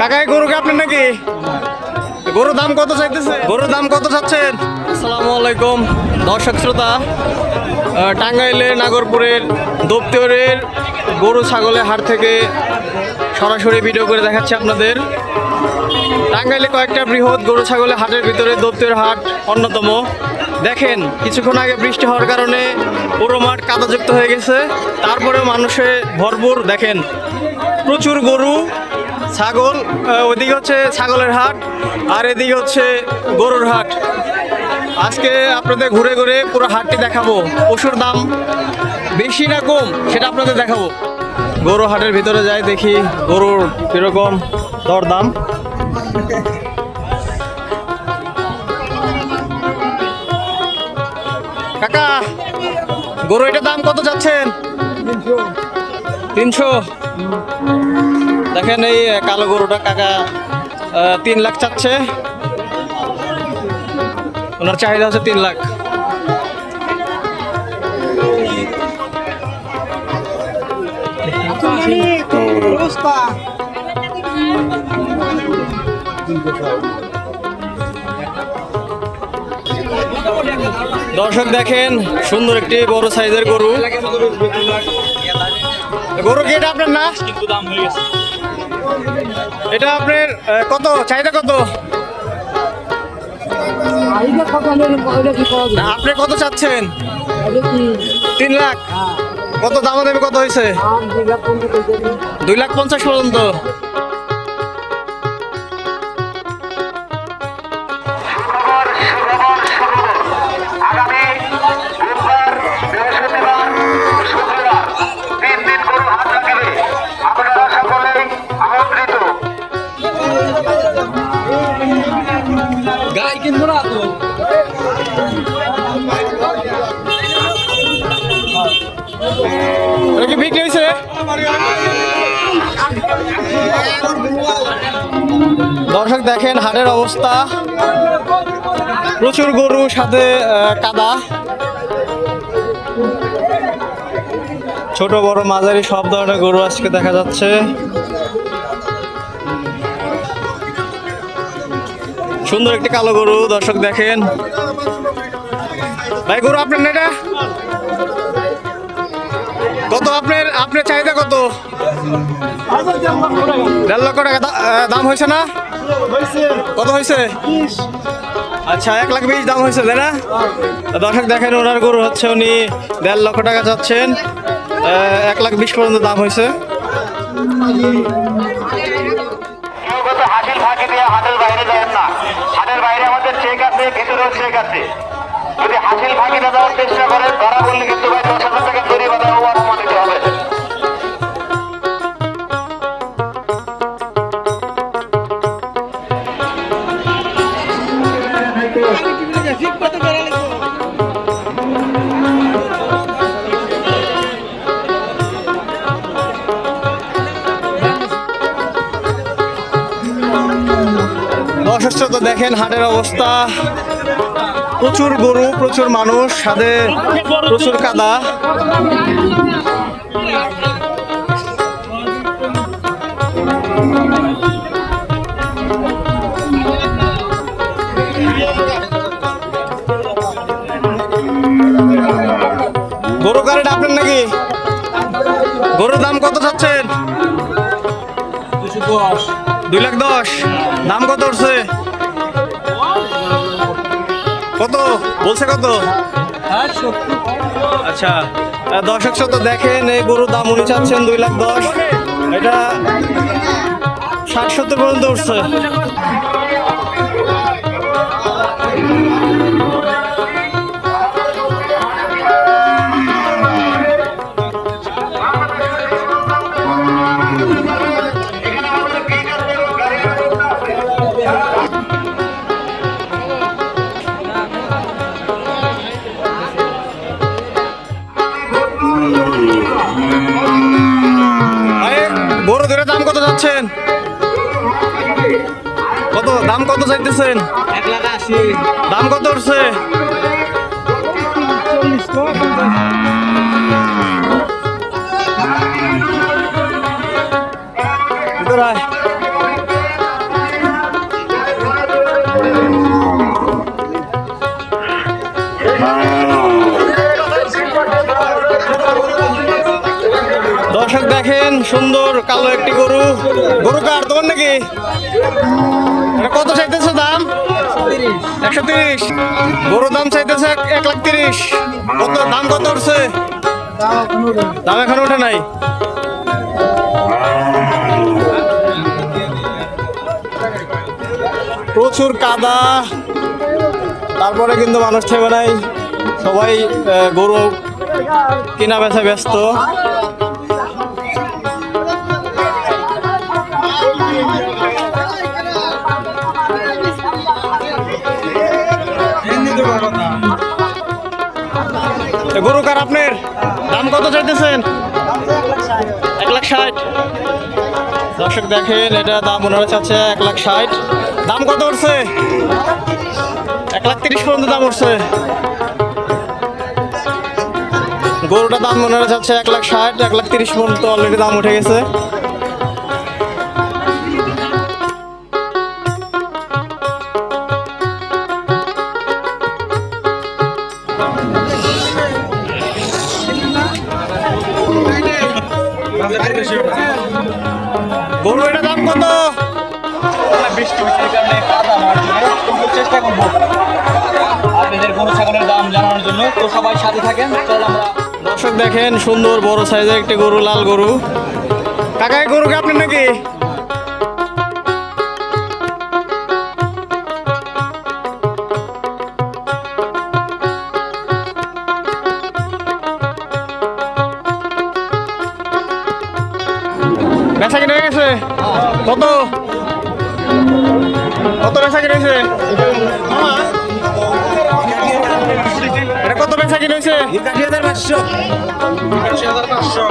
কাকাই গরুকে আপনার নাকি? গরুর দাম কত চাইতেছে? গরুর দাম কত চাচ্ছেন? আসসালামু আলাইকুম দর্শক শ্রোতা আহ, টাঙ্গাইলের নাগরপুরের দপ্তরের গরু ছাগলের হাট থেকে সরাসরি ভিডিও করে দেখাচ্ছি আপনাদের। টাঙ্গাইলে কয়েকটা বৃহৎ গরু ছাগলের হাটের ভিতরে দপ্তরের হাট অন্যতম। দেখেন কিছুক্ষণ আগে বৃষ্টি হওয়ার কারণে পুরো মাঠ কাদাযুক্ত হয়ে গেছে। তারপরে মানুষে ভরপুর দেখেন প্রচুর গরু ছাগল ওইদিকে হচ্ছে ছাগলের হাট, আর এদিকে হচ্ছে গরুর হাট। আজকে আপনাদের ঘুরে ঘুরে পুরো হাটটি দেখাবো। পশুর দাম বেশি না কম, সেটা আপনাদের দেখাবো। গরু হাটের ভিতরে যাই দেখি, গরুর কীরকম দর দাম কাকা, গরু এটার দাম কত যাচ্ছেন তিনশো? দেখেন এই কালো গরুটা কাকা তিন লাখ চাচ্ছে। ওনার চাহিদা হচ্ছে তিন লাখ। দর্শক দেখেন, সুন্দর একটি বড় সাইজের গরু। গরু কি এটা আপনার না? কিন্তু দাম হয়ে গেছে। এটা আপনার কত? চাহিদা কত? আপনি কত চাচ্ছেন? তিন লাখ? কত দাম দেবে কত হয়েছে? দুই লাখ পঞ্চাশ পর্যন্ত। দর্শক দেখেন, হাটের অবস্থা। প্রচুর গরু সাথে কাদা। ছোট, বড়, মাঝারি সব ধরনের গরু আজকে দেখা যাচ্ছে। সুন্দর একটি কালো গরু, দর্শক দেখেন। ভাই, গরু আপনার না এটা? কত আপনার? আপনার চাহিদা কত? দেড় লক্ষ টাকা। দাম হয়েছে না? কত হয়েছে? আচ্ছা এক লাখ বিশ দাম হয়েছে তাই না? দর্শক দেখেন ওনার গরু হচ্ছে উনি দেড় লক্ষ টাকা চাচ্ছেন। এক লাখ বিশ পর্যন্ত দাম হয়েছে। কেউ কত হাসিল ফাঁকি দিয়ে বাইরে যাবেন হাটের বাইরে আমাদের চেক আছে ভিতরেও চেক আছে। যদি হাসিল ফাঁকিটা দেওয়ার চেষ্টা করেন ধরা বললে কিন্তু ভাই দশ হাজার টাকা জরিমানা ও দর্শক তো দেখেন হাটের অবস্থা। প্রচুর গরু প্রচুর মানুষ সাথে প্রচুর কাদা। গরু গাড়িটা আপনার নাকি? গরুর দাম কত চাচ্ছেন? দুই লাখ দশ। দাম কত উঠছে? কত? বলছে কত? আচ্ছা দর্শক শত দেখেন, এই গরুর দাম উনি চাচ্ছেন দুই লাখ দশ। এটা ষাট সত্তর পর্যন্ত উঠছে। কত? দাম কত চাইতেছেন? এক লাখ আশি। দাম কত উঠছে? সুন্দর কালো একটি গরু। গরু কার তোমার নাকি? কত চাইতেছে দাম? একশো তিরিশ। গরুর দাম চাইতেছে এক- লাখ তিরিশ। কত দাম কত উঠছে? দাম এখন ওঠে নাই। প্রচুর কাদা। তারপরে কিন্তু মানুষ থেমে নাই। সবাই গরু কেনা বেচা ব্যস্ত। গরু কার আপনার? দাম কত চাইতেছেন? এক লাখ ষাট। দর্শক দেখেন, এটা দাম ওনারা চাচ্ছে এক লাখ ষাট। দাম কত উঠছে? এক লাখ তিরিশ পর্যন্ত দাম উঠছে। গরুটার দাম ওনারা চাচ্ছে এক লাখ ষাট, এক লাখ তিরিশ পর্যন্ত অলরেডি দাম উঠে গেছে। গরু এটা দাম কত বৃষ্টি চেষ্টা করব আপনাদের গরু ছাগলের দাম জানানোর জন্য তো সবাই সাথে থাকেন দর্শক দেখেন সুন্দর বড় সাইজের একটি গরু, লাল গরু। কাকা গরুকে আপনি নাকি বেচা কিনে গেছে? কত? কত বেচা কিনে হয়েছে? এটা কত বেচা কিনে হয়েছে? একাশি হাজার পাঁচশো। একাশি হাজার পাঁচশো।